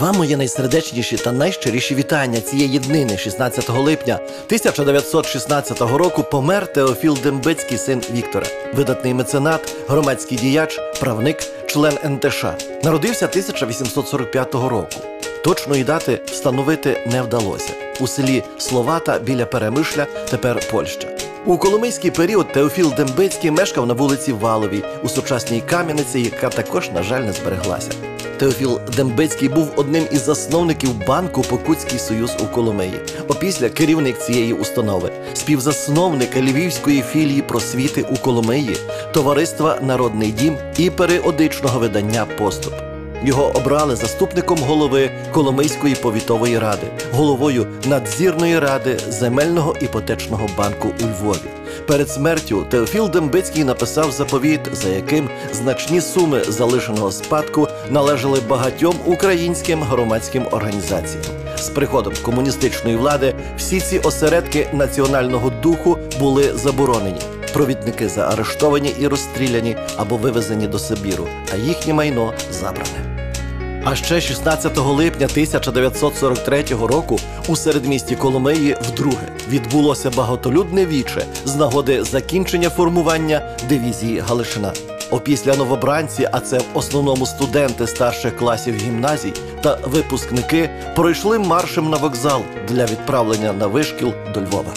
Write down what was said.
Вам моє найсердечніші та найщиріші вітання цієї днини, 16 липня 1916 року, помер Теофіл Дембицький, син Віктора, видатний меценат, громадський діяч, правник, член НТШ. Народився 1845 року. Точної дати встановити не вдалося. У селі Словата біля Перемишля, тепер Польща. У коломийський період Теофіл Дембицький мешкав на вулиці Валовій у сучасній Кам'яниці, яка також, на жаль, не збереглася. Теофіл Дембицький був одним із засновників банку Покутський Союз у Коломиї. Опісля керівник цієї установи, співзасновник львівської філії просвіти у Коломиї, товариства Народний дім і періодичного видання Поступ. Його обрали заступником голови Коломийської повітової ради, головою надзірної ради земельного іпотечного банку у Львові. Перед смертю Теофіл Дембицький написав заповіт, за яким значні суми залишеного спадку належали багатьом українським громадським організаціям. З приходом комуністичної влади всі ці осередки національного духу були заборонені. Провідники заарештовані і розстріляні або вивезені до Сибіру, а їхнє майно забране. А ще 16 липня 1943 року у середмісті Коломиї вдруге відбулося багатолюдне віче з нагоди закінчення формування дивізії Галишина. Опісля новобранці, а це в основному студенти старших класів гімназій та випускники, пройшли маршем на вокзал для відправлення на вишкіл до Львова.